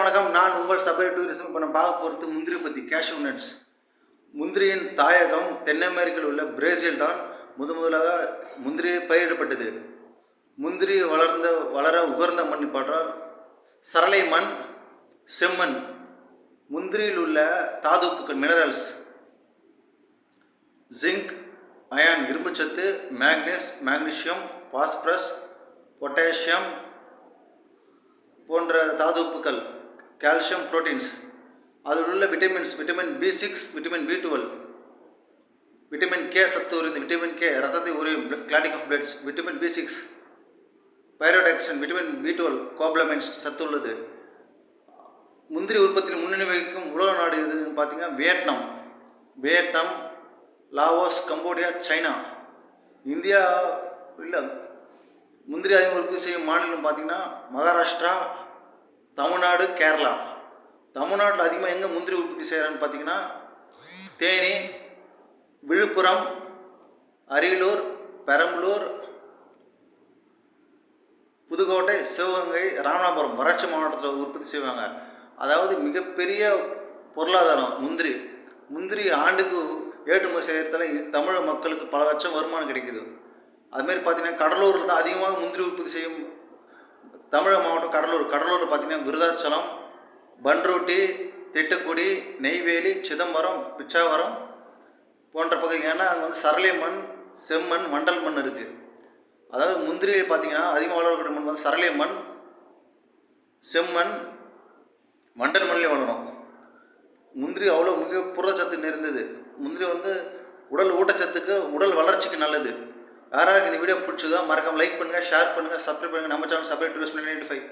வணக்கம். நான் உங்கள் சபை டூரிசம் இப்போ நான் பார்க்க போகிறது முந்திரி பற்றி கேஷ்யூ நட்ஸ் முந்திரியின் தாயகம் தென் உள்ள பிரேசில் தான் முத முதலாக முந்திரி பயிரிடப்பட்டது. முந்திரி வளர்ந்த வளர உகர்ந்த மண் பாட்டால் சரளை மண் செம்மண். முந்திரியில் உள்ள தாதுப்புக்கள் மினரல்ஸ் ஜிங்க் அயான் இரும்புச்சத்து மேக்னஸ் மேக்னீஷியம் பாஸ்பரஸ் பொட்டாசியம் போன்ற தாதுப்புக்கள் கால்சியம் புரோட்டீன்ஸ் அதில் உள்ள vitamins vitamin B six vitamin B twelve vitamin K சத்து உறிந்து விட்டமின் கே ரத்தத்தை உரியும் clotting of bloods vitamin B six pyridoxine vitamin B twelve complements சத்து உள்ளது. முந்திரி உற்பத்தியில் முன்னணி வகிக்கும் உலக நாடு எதுன்னு பார்த்தீங்கன்னா Vietnam. Vietnam Laos Cambodia China. India இல்லை முந்திரி அதிகம் உற்பத்தி செய்யும் மாநிலம் பார்த்தீங்கன்னா மகாராஷ்டிரா தமிழ்நாடு கேரளா. தமிழ்நாட்டில் அதிகமாக எங்கே முந்திரி உற்பத்தி செய்கிறான்னு பார்த்தீங்கன்னா தேனி விழுப்புரம் அரியலூர் பெரம்பலூர் புதுக்கோட்டை சிவகங்கை ராமநாதபுரம் வறட்சி மாவட்டத்தில் உற்பத்தி செய்வாங்க. அதாவது மிகப்பெரிய பொருளாதாரம் முந்திரி. முந்திரி ஆண்டுக்கு ஏற்றுமதி செய்கிறதால இது தமிழ் மக்களுக்கு பல லட்சம் வருமானம் கிடைக்குது. அதுமாரி பார்த்தீங்கன்னா கடலூரில் தான் அதிகமாக முந்திரி உற்பத்தி செய்யும் தமிழக மாவட்டம் கடலூர். கடலூரில் பார்த்திங்கன்னா விருதாச்சலம் பன்ருட்டி திட்டுக்குடி நெய்வேலி சிதம்பரம் பிச்சாவரம் போன்ற பகுதி ஏன்னா அங்கே வந்து சரளை மண் செம்மண் மண்டல் மண் இருக்குது அதாவது முந்திரி பார்த்தீங்கன்னா அதிகமாக வளரக்கூடிய மண் வந்து சரளை மண் செம்மண் மண்டல் மண்ணிலே வளரும். முந்திரி அவ்வளோ மிக புரதச்சத்து நிறைந்தது. முந்திரி வந்து உடல் ஊட்டச்சத்துக்கு உடல் வளர்ச்சிக்கு நல்லது. யாராருக்கு இந்த வீடியோ பிடிச்சதோ மறக்காம லைக் பண்ணுங்கள் ஷேர் பண்ணுங்கள் சப்ஸ்கிரைப் பண்ணுங்கள் நம்ம சேனல் சப்ஸ்கிரைப் டூ ஃபைவ்